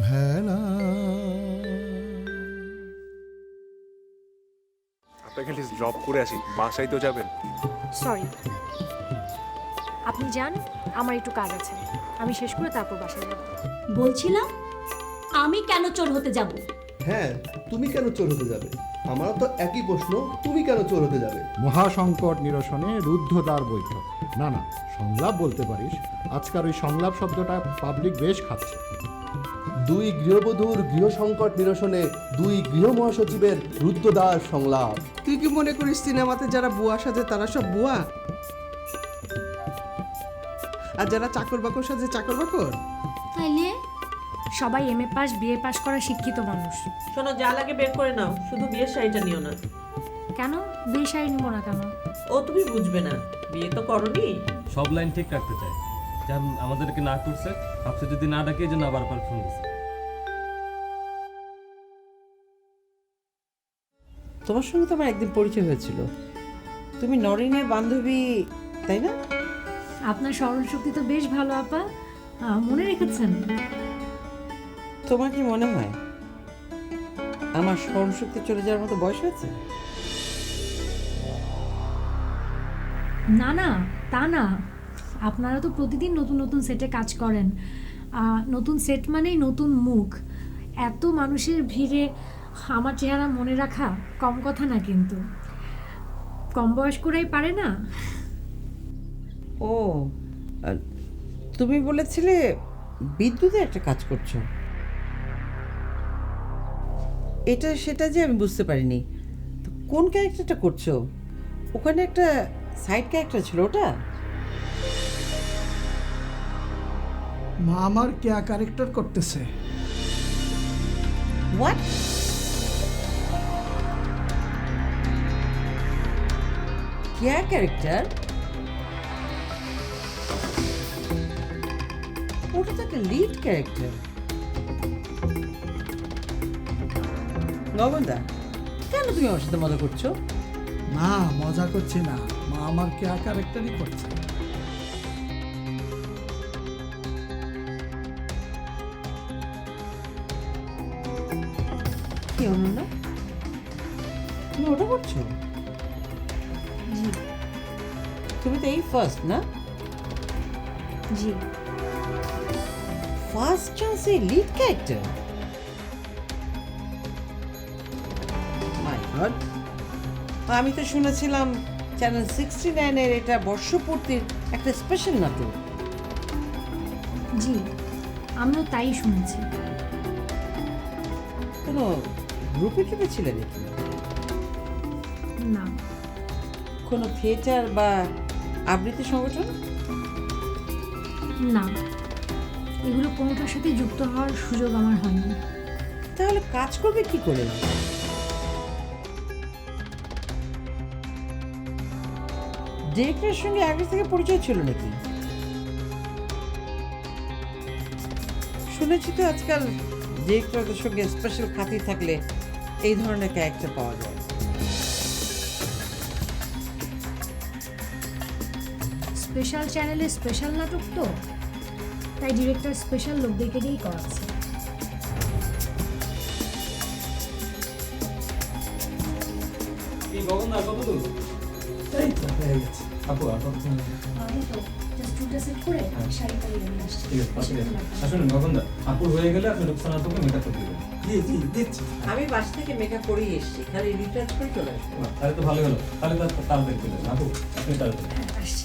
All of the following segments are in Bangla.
ভেলা। আপনাকে লিস্ট ড্রপ করে আসি বাসায় তো যাবেন। সরি আপনি যান আমার একটু কাজ আছে। আমি শেষ করে তারপর বাসায় যাব। বলছিলাম আমি কেন চোর হতে যাব? হ্যাঁ তুমি কেন চোর হতে যাবে? আমারও তো একই প্রশ্ন তুমি কেন চোর হতে যাবে? মহাসংকট নিরসনে রুদ্ধদ্বার বৈঠক। না না সংলাপ বলতে পারিস। আজকাল ওই সংলাপ শব্দটা পাবলিক বেশ খাচ্ছে। দুই গৃহবধূর গৃহ সংকট নিরসনে দুই গৃহ মহাসচিবের রুদ্ধদ্বার সংলাপ। তুই কি মনে করিস সিনেমাতে যারা বুয়া সাজে তারা সব বুয়া? আর যারা চাকর বাকর সাজে চাকর বাকর? তাইলে? সবাই M A pass BA pass করা শিক্ষিত মানুষ। শোনো যা লাগে বের করে নাও শুধু বিয়ের শাড়িটা নিও না। কেন? বিয়ে শাড়ি নিবো না কেন? ও তুমি বুঝবে না। বিয়ে তো করনি। সব লাইন ঠিক রাখতে চাই। যেমন আমাদেরকে না করছে ভাবছে যদি না ডাকে যেন আবার আবার ফোন দিচ্ছে তোমার সঙ্গে তো আমার একদিন পরিচয় হয়েছিল। তুমি নরিনের বান্ধবী তাই না? আপনার স্মরণ শক্তি তো বেশ ভালো আপা। মনে রেখেছেন? তোমার কি মনে হয় আমার স্মরণশক্তি চলে যাওয়ার মতো বয়স হয়েছে? না না তা না। আপনারা তো প্রতিদিন নতুন নতুন সেটে কাজ করেন। আহ, নতুন সেট মানেই নতুন মুখ। এত মানুষের ভিড়ে আমার চেহারা মনে রাখা কম কথা না কিন্তু। কম বয়স্করাই পারে না? ও তুমি বলেছিলে বিদ্যুতে একটা কাজ করছ। এটা সেটা যে আমি বুঝতে পারিনি। তো কোন ক্যারেক্টারটা করছ? ওখানে একটা সাইড ক্যারেক্টার ছিল ওটা? মা আমার কেয়া ক্যারেক্টার করতেছে। হোয়াট क्या ক্যারেক্টার ওটা তো একটা লিড ক্যারেক্টার নবন্দা কেন তুমি আমার সাথে মজা করছ? না মজা করছি না। মা আমার কেয়া ক্যারেক্টারই করছে। কি অনন্যা? তুমি ওটা করছ? তুমি তো এই ফার্স্ট না? জি। ফার্স্ট চান্সে লিড ক্যারেক্টার মাই গড আমি তো শুনেছিলাম চ্যানেল সিক্সটি নাইনের এটা বর্ষপূর্তির একটা স্পেশাল নাটক। জি আমিও তাই শুনেছি। কোনো গ্রুপে ট্রুপে ছিলে নাকি? না। কোনো থিয়েটার বা আবৃত্তি সংগঠন? না। এগুলো কোনোটার সাথে যুক্ত হওয়ার সুযোগ আমার হয়নি। তাহলে কাজ করবে কি করে? ডিরেক্টরের সঙ্গে আগে থেকে পরিচয় ছিল নাকি? শুনেছি তো আজকাল ডিরেক্টরদের সঙ্গে স্পেশাল খাতির থাকলে এই ধরনের ক্যারেক্টার পাওয়া যায়। স্পেশাল চ্যানেলে স্পেশাল নাটক তো? তাই ডিরেক্টর স্পেশাল লোকদেরকে দিয়েই করাচ্ছে। হয়ে হয়ে। আমি বাস থেকে মেকআপ করেই এসেছি। খালি রিটাচ করে চলে আসব। তাহলে তো ভালো হলো। তাহলে তো তাড়াতাড়ি চলে যাবেন আপু আপনি তাড়াতাড়ি।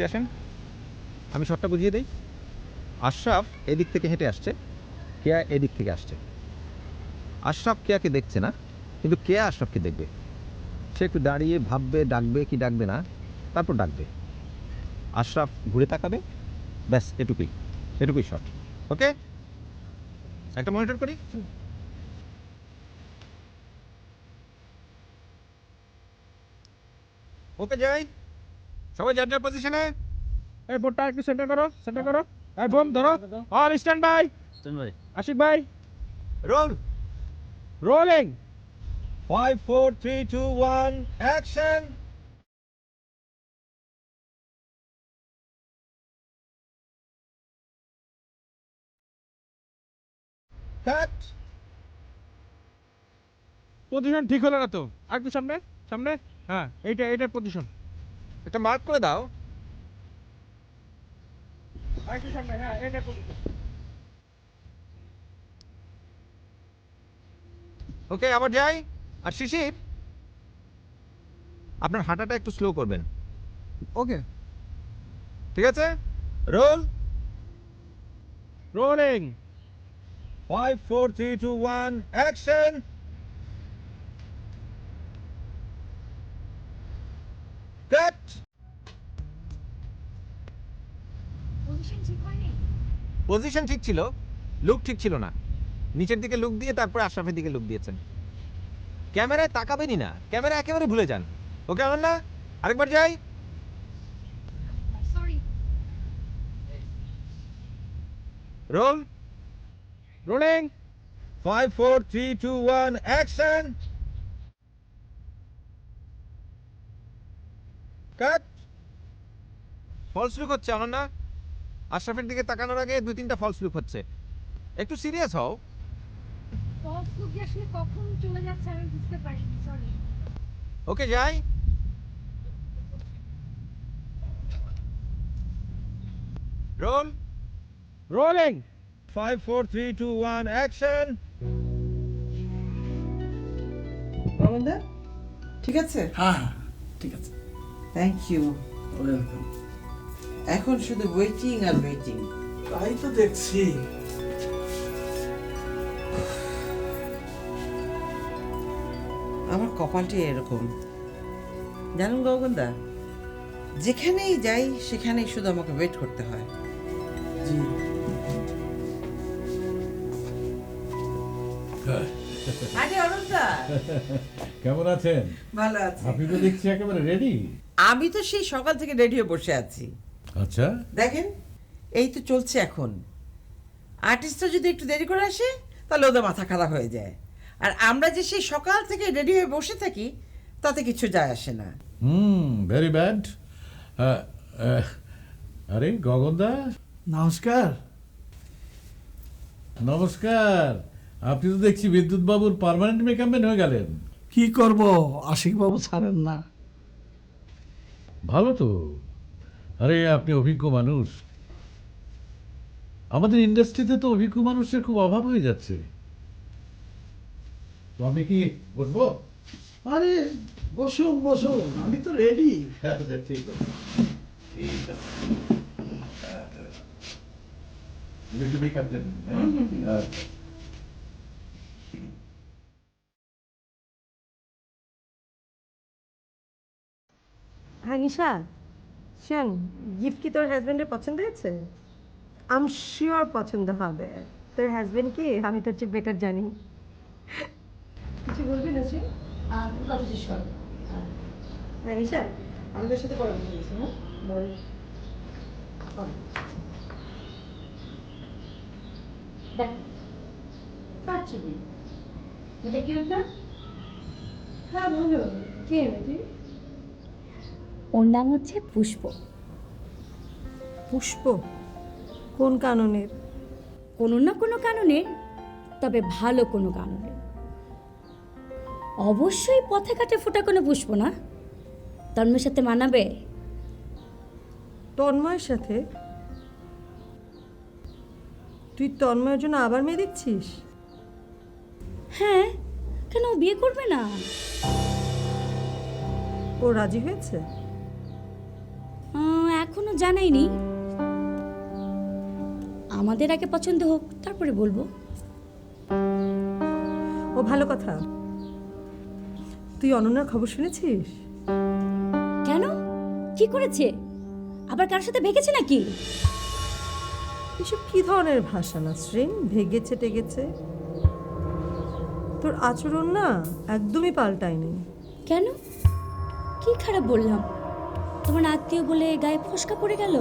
হ্যাঁ আসেন। আমি শর্টটা বুঝিয়ে দিই। আশরাফ এদিক থেকে হেঁটে আসছে, কেয়া এদিক থেকে আসছে। আশরাফ কেয়াকে দেখছে না, কিন্তু কেয়া আশরাফকে দেখবে। সে একটু দাঁড়িয়ে ভাববে, ডাকবে, কি ডাকবে না, তারপর ডাকবে। আশরাফ ঘুরে তাকাবে, ব্যাস, এটুকুই এটুকুই শর্ট ওকে একটা মনিটর করি? ওকে যাই সবাই যার যার পজিশনে এই বোর্ডটা একটু সেন্টার করো সেন্টার করো। এই বোম ধরো। All stand by stand by Ashiq ভাই। Roll rolling five four three two one action cut position ঠিক হলো না তো। আর একটু সামনে সামনে। হ্যাঁ এইটা এইটার পজিশন এটা মার্ক করে দাও। হ্যাঁ ওকে আবার যাই। আর শিশির আপনার হাঁটাটা একটু স্লো করবেন। ওকে ঠিক আছে? Roll rolling five four three two one action cut position ঠিক হয়নি পজিশন ঠিক ছিল লুক ঠিক ছিল না। নিচের দিকে লুক দিয়ে তারপরে আশরাফের দিকে লুক দিয়েছেন। ক্যামেরায় তাকাবেনই না ক্যামেরা একেবারে ভুলে যান। ওকে আমার না আরেকবার যাই। Roll rolling five four three two one action cut false look হচ্ছে অনন্যা। আশরাফের দিকে তাকানোর আগে দুই তিনটা ফলস লুক হচ্ছে। একটু সিরিয়াস হও। পথ লুক আসলে কখন চলে যাচ্ছে আমি বুঝতে পারিনি সরি ওকে যাই। Roll. Rolling five four three two one action ঠিক আছে? হ্যাঁ হ্যাঁ ঠিক আছে। থ্যাংক ইউ ওয়েলকাম এখন শুধু ওয়েটিং আর ওয়েটিং তাই তো দেখছি। আমার কপালটি এরকম। জানুন গগনদা যেখানেই যাই সেখানেই শুধু আমাকে ওয়েট করতে হয়। জি। আরে অরুণদা। কেমন আছেন? ভালো আছি। আপনি তো দেখছি একেবারে রেডি আমি তো সেই সকাল থেকে রেডি হয়ে বসে আছি। আচ্ছা। দেখেন এই তো চলছে এখন। আর্টিস্টরা যদি একটু দেরি করে আসে তাহলে ওদের মাথা খারাপ হয়ে যায়। আর আমরা যে সেই সকাল থেকে রেডি হয়ে বসে থাকি তাতে কিছু যায় আসে না। হুম ভেরি ব্যাড আরে গগনদা নমস্কার। নমস্কার। আপনি তো দেখছি বিদ্যুৎ বাবুর পার্মানেন্ট মেকআপম্যান হয়ে গেলেন। কি করব? আশিক বাবু ছাড়েন না। ভালো তো। আরে আপনি অভিজ্ঞ মানুষ। আমাদের ইন্ডাস্ট্রিতে তো অভিজ্ঞ মানুষের খুব অভাব হয়ে যাচ্ছে। তো আমি কি বলব আরে বসুন বসুন আমি তো রেডি ঠিক আছে। ঠিক আছে। একটু মেকআপ দেন হ্যাঁ? আচ্ছা। হ্যাঁ নিশা শোন গিফট কি তোর হাজব্যান্ডের পছন্দ হয়েছে? আম শিওর পছন্দ হবে। তোর হাজব্যান্ড কি? আমি তোর চেয়ে বেটার জানি। কিছু বলবি না তুই কথা শেষ কর। হ্যাঁ নিশা আমাদের সাথে পরে বলছি হ্যাঁ? বল। দেখ কার ছবি। এটা কি না হ্যাঁ বলো কে? এনেছি ওর নাম হচ্ছে পুষ্প। পুষ্প? কোন কাননের? কোনো না কোনো কারণে তবে ভালো কোনো কারণে অবশ্যই পথে ঘাটে ফোটা কোনো পুষ্প না। তন্ময়ের সাথে মানাবে? তন্ময়ের সাথে? তুই তন্ময়ের জন্য আবার মেয়ে দেখছিস? হ্যাঁ কেন ও বিয়ে করবে না? ও রাজি হয়েছে? এখনও জানাইনি। আমাদের আগে পছন্দ হোক তারপরে বলব। ও ভালো কথা। তুই অনন্যার খবর শুনেছিস? কেন? কি করেছে? আবার কার সাথে ভেগেছে নাকি? এসব কি ধরনের ভাষা না শ্রেণ? ভেগেছে টেগেছে? তোর আচরণ না একদমই পাল্টায়নি। কেন? কি খারাপ বললাম? তোমার আত্মীয় বলে গায়ে ফসকা পড়ে গেল?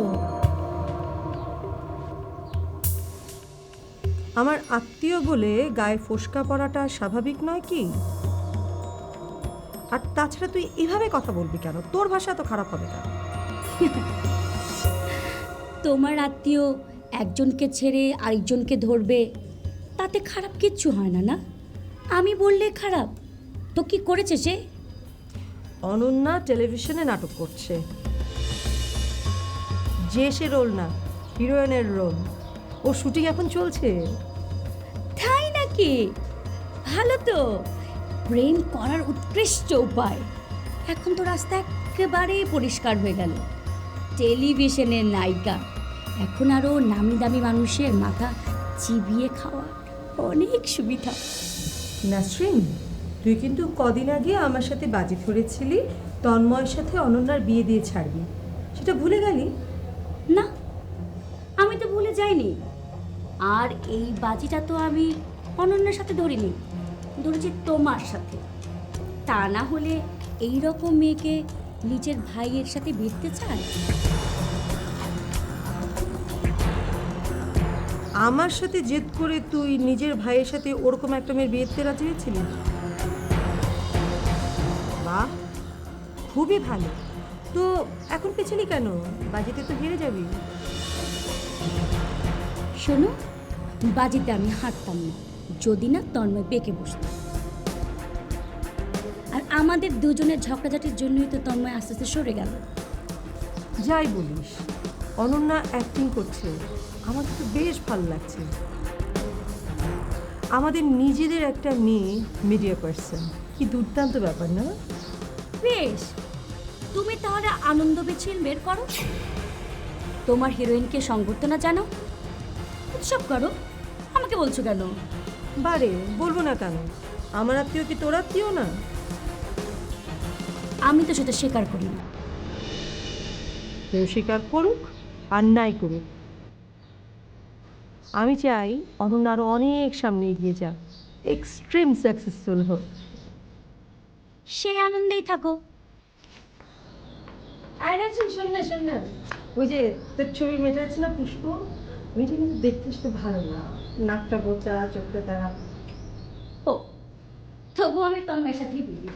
আমার আত্মীয় বলে গায়ে ফোসকা পড়াটা স্বাভাবিক নয় কি? আর তাছাড়া তুই এভাবে কথা বলবি কেন? তোর ভাষা তো খারাপ হবে কেন? তোমার আত্মীয় একজনকে ছেড়ে আরেকজনকে ধরবে তাতে খারাপ কিচ্ছু হয় না না? আমি বললে খারাপ তো কি করেছে সে? অনন্যা টেলিভিশনে নাটক করছে। যে সে রোল না হিরোইনের রোল। ও শুটিং এখন চলছে। তাই নাকি? ভালো তো। প্রেম করার উৎকৃষ্ট উপায়। এখন তো রাস্তা একেবারেই পরিষ্কার হয়ে গেল। টেলিভিশনের নায়িকা। এখন আরও নামি দামি মানুষের মাথা চিবিয়ে খাওয়া অনেক সুবিধা। নাসরিন তুই কিন্তু কদিন আগে আমার সাথে বাজি ধরেছিলি, তন্ময়ের সাথে অনন্যার বিয়ে দিয়ে ছাড়বি। সেটা ভুলে গেলি? না, আমি তো ভুলে যাইনি। আর এই বাজিটা তো আমি অনন্যার সাথে ধরিনি, ধরেছি তোমার সাথে। তা না হলে এই রকম মেয়েকে নিজের ভাইয়ের সাথে ভিড়তে চায়? আমার সাথে জেদ করে তুই নিজের ভাইয়ের সাথে ওরকম একটা মেয়ের বিয়েতে রাজি হয়েছিলি বাহ খুবই ভালো। তো এখন পেছলি কেন? বাজিতে তো হেরে যাবি। শোনো বাজিতে আমি হারতাম না। যদি না তন্ময় বেঁকে বসত। আর আমাদের দুজনের ঝগড়াঝাটির জন্যই তো তন্ময় আস্তে আস্তে সরে গেল। যাই বলিস অনন্যা অ্যাক্টিং করছে। আমার তো বেশ ভালো লাগছে। আমাদের নিজেদের একটা মেয়ে মিডিয়া পার্সন কি দুর্দান্ত ব্যাপার না? বেশ। তুমি তাহলে আনন্দ বিচ্ছিল বের করো। তোমার হিরোইনকে সংবর্ধনা জানো উৎসব করো। আমাকে বলছো কেন? বারে বলব না কেন? আমার আত্মীয় কি তোর আত্মীয় না? আমি তো সেটা স্বীকার করি না। কেউ স্বীকার করুক আর নাই করুক। আমি চাই অনন্য আরও অনেক সামনে এগিয়ে যাক। এক্সট্রিম সাকসেসফুল হোক। সে আনন্দেই থাকো। আরে শোন না শোন না। ওই যে তোর ছবি মেয়েটা আছে না পুষ্প? মেয়েটা কিন্তু দেখতে আসতে ভালো না। নাকটা বোচা চোখটা তারা। ও তবু আমি তন্ময়ের সাথেই বিয়ে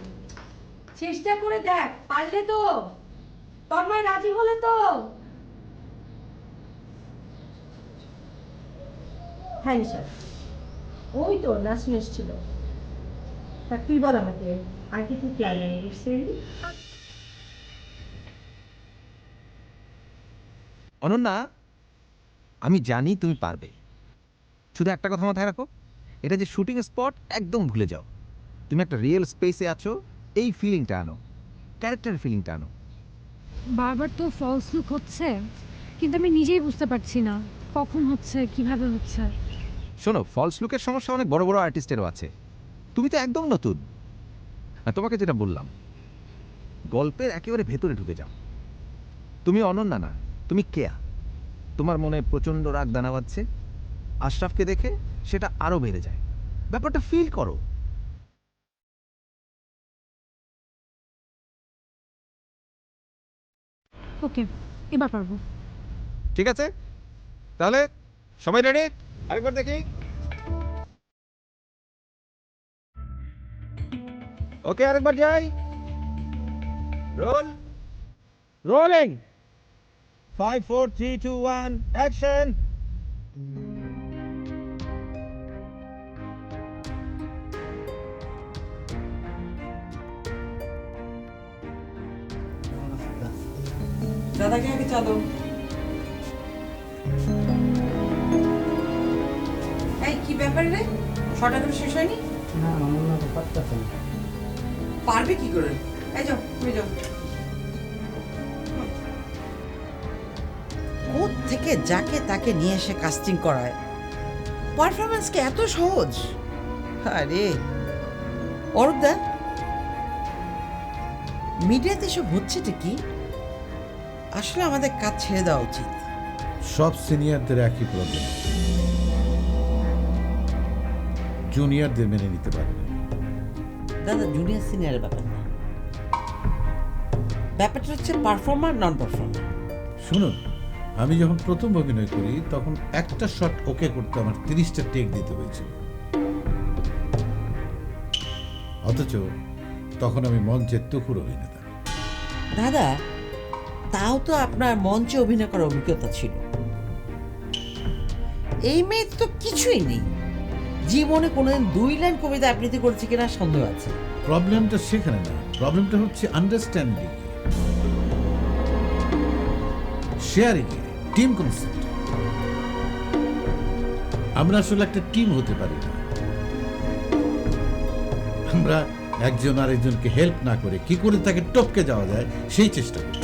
চেষ্টা করে দেখ পারলে তো। তন্ময় রাজি হলে তো। হ্যাঁ স্যার ওই তো নাচন এসেছিল। তা তুই বল আমাকে। আর কি তুই প্ল্যান অনন্যা আমি জানি তুমি পারবে। শুধু একটা কথা মাথায় রাখো এটা যে শুটিং স্পট একদম ভুলে যাও। তুমি একটা রিয়েল স্পেসে আছো এই ফিলিংটা আনো ক্যারেক্টার ফিলিংটা আনো। বারবার তো ফলস লুক হচ্ছে কিন্তু আমি নিজেই বুঝতে পারছি না কখন হচ্ছে কীভাবে হচ্ছে। শোনো ফলস লুকের সমস্যা অনেক বড় বড় আর্টিস্টেরও আছে। তুমি তো একদম নতুন। তোমাকে যেটা বললাম গল্পের একেবারে ভেতরে ঢুকে যাও। তুমি অনন্যা না তুমি কেয়া। তোমার মনে প্রচণ্ড রাগ দানা বাঁধছে। আশরাফকে দেখে সেটা আরও বেড়ে যায়। ব্যাপারটা ফিল করো। ওকে এবার পারব। ঠিক আছে? তাহলে সবাই রেডি আরেকবার দেখি। ওকে আরেকবার যাই। Roll. Rolling. Five four three two one action দাদাকে আগে চালো এই কি ব্যাপার রে? ছটা করে শেষ হয়নি? পারবে কি করে? এই যাও তুমি যাও। থেকে যাকে তাকে নিয়ে এসে কাস্টিং করায়? পারফরমেন্স কি এত সহজ? আরে অরূপদা মিডিয়াতে এসব হচ্ছেটা কি? আসলে আমাদের কাজ ছেড়ে দেওয়া উচিত। সব সিনিয়রদের একই প্রবলেম জুনিয়রদের মেনে নিতে পারে না। দাদা জুনিয়র সিনিয়রের ব্যাপার না। ব্যাপারটা হচ্ছে পারফর্মার নন পারফর্মার শুনুন আমি যখন প্রথম অভিনয় করি তখন একটা শট ওকে করতে আমার তিরিশটা টেক দিতে হয়েছিল। অথচ তখন আমি মঞ্চের তুকুর অভিনেতা। দাদা তাও তো আপনার মঞ্চে অভিনয় করার অভিজ্ঞতা ছিল। এই মেয়ে তো কিছুই নেই। জীবনে কোনোদিন দুই লাইন কবিতা আবৃত্তি করেছে কিনা সন্দেহ আছে। প্রবলেমটা সেখানে না। প্রবলেমটা হচ্ছে আন্ডারস্ট্যান্ডিং শেয়ারিং টিম কনসেপ্ট আমরা আসলে একটা টিম হতে পারি না। আমরা একজন আরেকজনকে হেল্প না করে কি করে তাকে টপকে যাওয়া যায়, সেই চেষ্টা করি।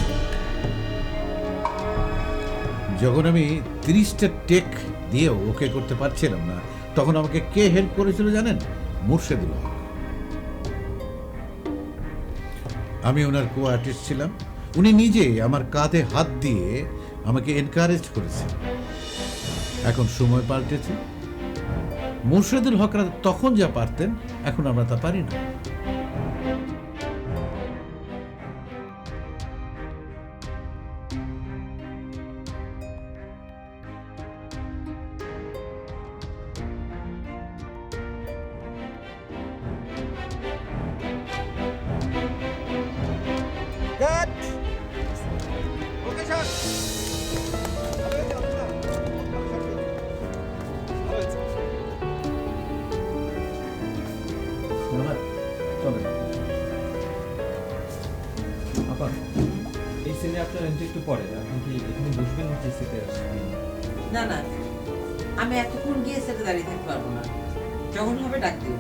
যখন আমি তিরিশটা টেক দিয়েও ওকে করতে পারছিলাম না তখন আমাকে কে হেল্প করেছিল জানেন? মুর্শেদুল হক। আমি ওনার কো আর্টিস্ট ছিলাম। উনি নিজে আমার কাঁধে হাত দিয়ে আমাকে এনকারেজ করেছেন। এখন সময় পাল্টেছে। মুর্শেদুল হকরা তখন যা পারতেন, এখন আমরা তা পারি না। এই সিনে আপনার এন্ট্রি একটু পরে আপনি কি এখানে বসবেন না না। আমি এতক্ষণ গিয়ে সেটা দাঁড়িয়ে থাকতে পারব না। যখন হবে ডাক দিও।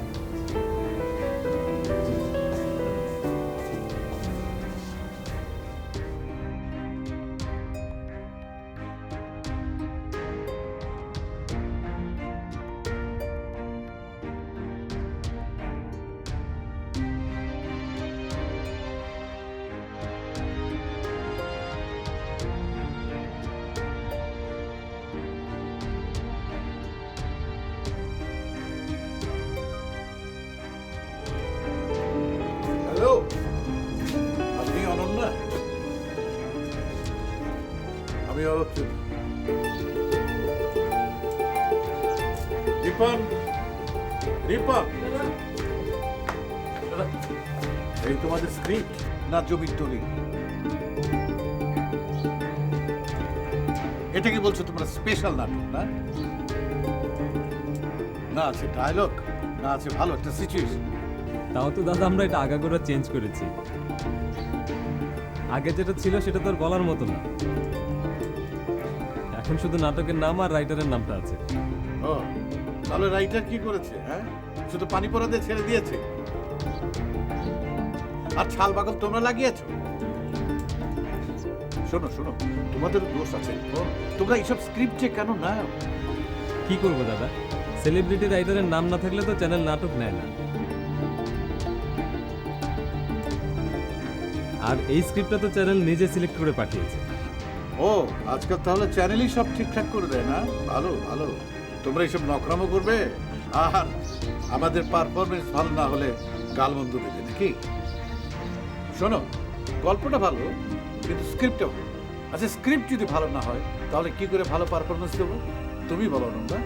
না জমির দলিল? এটা কি বলছো তোমরা স্পেশাল নাটক না? না আছে ডায়লগ না আছে ভালো একটা সিচুয়েশন তাও তো দাদা আমরা এটা আগাগোড়া চেঞ্জ করেছি। আগে যেটা ছিল সেটা তো আর বলার মতো না। এখন শুধু নাটকের নাম আর রাইটারের নামটা আছে। ও তাহলে রাইটার কি করেছে হ্যাঁ? শুধু পানি পড়া দিয়ে ছেড়ে দিয়েছে? আর ছাল বাগল তোমরা লাগিয়েছো? শোনো শোনো তোমাদের দোষ আছে। ও, তোমরা এইসব স্ক্রিপ্টে কেন না কি করব দাদা? সেলিব্রিটি রাইটারের নাম না থাকলে তো চ্যানেল নাটক নেয় না। আর এই স্ক্রিপ্টটা তো চ্যানেল নিজে সিলেক্ট করে পাঠিয়েছে। ও আজকাল তাহলে চ্যানেলই সব ঠিকঠাক করে দেয় না? ভালো ভালো। তোমরা এইসব নকরামো করবে? আর আমাদের পারফরমেন্স ভালো না হলে গালমন্দ দেবে নাকি? শোনো, গল্পটা ভালো, কিন্তু স্ক্রিপ্টটা ভালো। আচ্ছা স্ক্রিপ্ট যদি ভালো না হয়, তাহলে কি করে ভালো পারফরমেন্স দেবো? তুমি বলো নন্দা